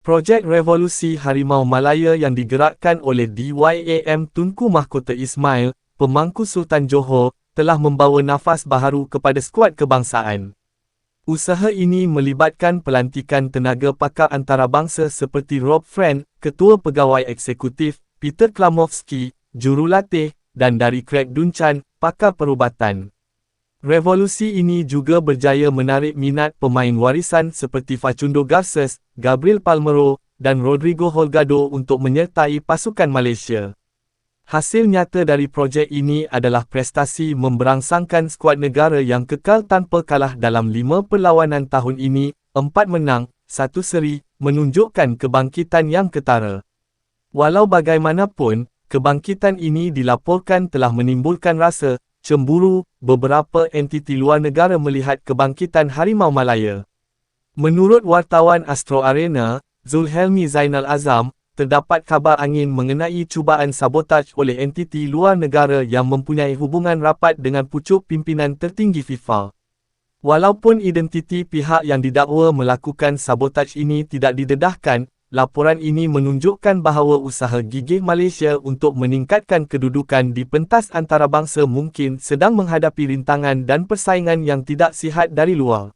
Projek Revolusi Harimau Malaya yang digerakkan oleh DYAM Tunku Mahkota Ismail, pemangku Sultan Johor, telah membawa nafas baharu kepada skuad kebangsaan. Usaha ini melibatkan pelantikan tenaga pakar antarabangsa seperti Rob Friend, Ketua Pegawai Eksekutif, Peter Klamovski, Jurulatih, dan dari Craig Dunchan, pakar perubatan. Revolusi ini juga berjaya menarik minat pemain warisan seperti Facundo Garces, Gabriel Palmero, dan Rodrigo Holgado untuk menyertai pasukan Malaysia. Hasil nyata dari projek ini adalah prestasi memberangsangkan skuad negara yang kekal tanpa kalah dalam lima perlawanan tahun ini, empat menang, satu seri, menunjukkan kebangkitan yang ketara. Walau bagaimanapun, kebangkitan ini dilaporkan telah menimbulkan rasa cemburu, beberapa entiti luar negara melihat kebangkitan Harimau Malaya. Menurut wartawan Astro Arena, Zulhelmi Zainal Azam, terdapat kabar angin mengenai cubaan sabotaj oleh entiti luar negara yang mempunyai hubungan rapat dengan pucuk pimpinan tertinggi FIFA. Walaupun identiti pihak yang didakwa melakukan sabotaj ini tidak didedahkan, Laporan ini menunjukkan bahawa usaha gigih Malaysia untuk meningkatkan kedudukan di pentas antarabangsa mungkin sedang menghadapi rintangan dan persaingan yang tidak sihat dari luar.